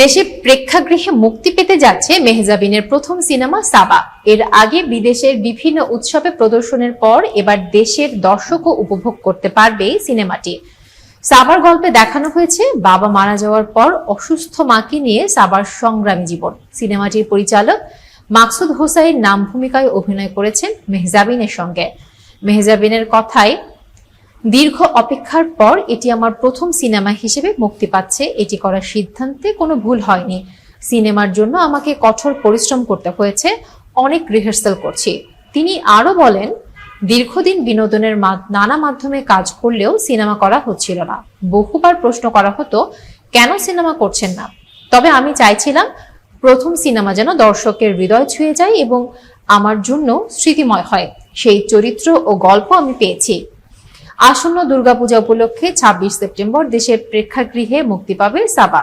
দেশে প্রেক্ষাগৃহে মুক্তি পেতে যাচ্ছে মেহজাবিনের প্রথম সিনেমা সাবা। এর আগে বিদেশের বিভিন্ন উৎসবে প্রদর্শনের পর এবার দেশের দর্শকও উপভোগ করতে পারবে সিনেমাটি। সাবার গল্পে দেখানো হয়েছে, বাবা মারা যাওয়ার পর অসুস্থ মাকে নিয়ে সাবার সংগ্রামী জীবন। সিনেমাটির পরিচালক মাকসুদ হোসাইন নাম ভূমিকায় অভিনয় করেছেন মেহজাবিনের সঙ্গে। মেহজাবিনের কথায় দীর্ঘ অপেক্ষার পর এটি আমার প্রথম সিনেমা হিসেবে মুক্তি পাচ্ছে। এটি করার সিদ্ধান্তে কোনো ভুল হয়নি। সিনেমার জন্য আমাকে কঠোর পরিশ্রম করতে হয়েছে। অনেক রিহার্সাল করছি। তিনি আরও বলেন, দীর্ঘদিন বিনোদনের নানা মাধ্যমে কাজ করলেও সিনেমা করা হচ্ছিল না। বহুবার প্রশ্ন করা হতো, কেন সিনেমা করছেন না? তবে আমি চাইছিলাম প্রথম সিনেমা যেন দর্শকের হৃদয় ছুঁয়ে যায় এবং আমার জন্য স্মৃতিময় হয়। সেই চরিত্র ও গল্প আমি পেয়েছি। আসন্ন দুর্গাপূজা উপলক্ষে ছাব্বিশ সেপ্টেম্বর দেশের প্রেক্ষাগৃহে মুক্তি পাবে সাবা